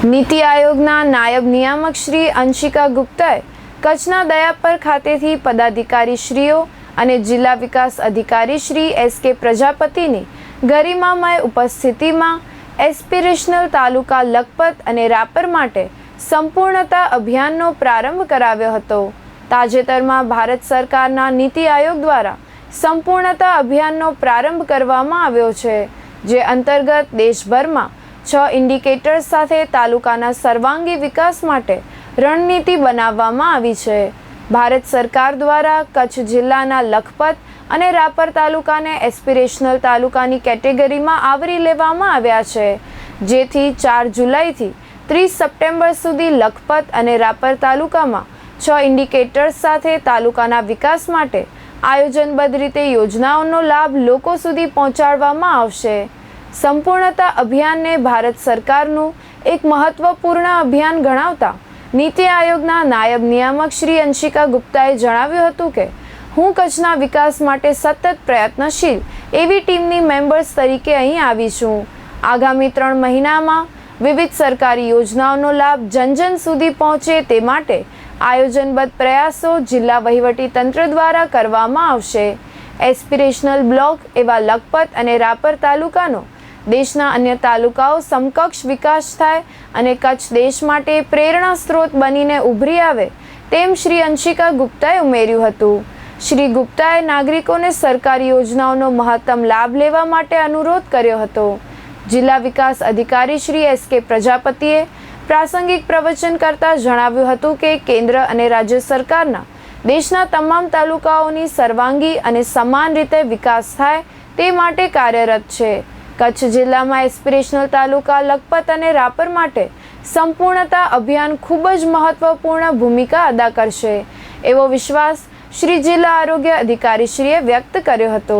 નીતિ આયોગના નાયબ નિયામક શ્રી અંશિકા ગુપ્તાએ કચ્છના દયાપર ખાતેથી પદાધિકારીશ્રીઓ અને જિલ્લા વિકાસ અધિકારી શ્રી એસ કે પ્રજાપતિની ગરિમામય ઉપસ્થિતિમાં એસ્પિરેશનલ તાલુકા લખપત અને રાપર માટે સંપૂર્ણતા અભિયાનનો પ્રારંભ કરાવ્યો હતો. તાજેતરમાં ભારત સરકારના નીતિ આયોગ દ્વારા સંપૂર્ણતા અભિયાનનો પ્રારંભ કરવામાં આવ્યો છે, જે અંતર્ગત દેશભરમાં છ ઇન્ડિકેટર્સ સાથે તાલુકાના સર્વાંગી વિકાસ માટે રણનીતિ બનાવવામાં આવી છે. ભારત સરકાર દ્વારા કચ્છ જિલ્લાના લખપત અને રાપર તાલુકાને એસ્પિરેશનલ તાલુકાની કેટેગરીમાં આવરી લેવામાં આવ્યા છે. જેથી ચાર જુલાઈથી ત્રીસ સપ્ટેમ્બર સુધી લખપત અને રાપર તાલુકામાં છ ઇન્ડિકેટર્સ સાથે તાલુકાના વિકાસ માટે આયોજનબદ્ધ રીતે યોજનાઓનો લાભ લોકો સુધી પહોંચાડવામાં આવશે. સંપૂર્ણતા અભિયાનને ભારત સરકારનું એક મહત્વપૂર્ણ અભિયાન ગણાવતા નીતિ આયોગના નાયબ નિયામક શ્રી અંશિકા ગુપ્તાએ જણાવ્યું હતું કે, હું કચ્છના વિકાસ માટે સતત પ્રયત્નશીલ એવી ટીમની મેમ્બર્સ તરીકે અહીં આવી છું. આગામી ત્રણ મહિનામાં વિવિધ સરકારી યોજનાઓનો લાભ જનજન સુધી પહોંચે તે માટે આયોજનબદ્ધ પ્રયાસો જિલ્લા વહીવટી તંત્ર દ્વારા કરવામાં આવશે. એસ્પિરેશનલ બ્લોક એવા લખપત અને રાપર તાલુકાનો દેશના અન્ય તાલુકાઓ સમકક્ષ વિકાસ થાય અને કચ્છ દેશ માટે પ્રેરણા સ્ત્રોત બનીને ઉભરી આવે, તેમ શ્રી અંશિકા ગુપ્તાએ ઉમેર્યું હતું. શ્રી ગુપ્તાએ નાગરિકોને સરકારી યોજનાઓનો મહત્તમ લાભ લેવા માટે અનુરોધ કર્યો હતો. જિલ્લા વિકાસ અધિકારી શ્રી એસ કે પ્રજાપતિએ પ્રાસંગિક પ્રવચન કરતા જણાવ્યું હતું કે કેન્દ્ર અને રાજ્ય સરકારના દેશના તમામ તાલુકાઓની સર્વાંગી અને સમાન રીતે વિકાસ થાય તે માટે કાર્યરત છે. કચ્છ જિલ્લામાં એસ્પિરેશનલ તાલુકા લખપત અને રાપર માટે સંપૂર્ણતા અભિયાન ખૂબ જ મહત્વપૂર્ણ ભૂમિકા અદા કરશે. એવો વિશ્વાસ શ્રી જિલ્લા આરોગ્ય અધિકારીશ્રીએ વ્યક્ત કર્યો હતો.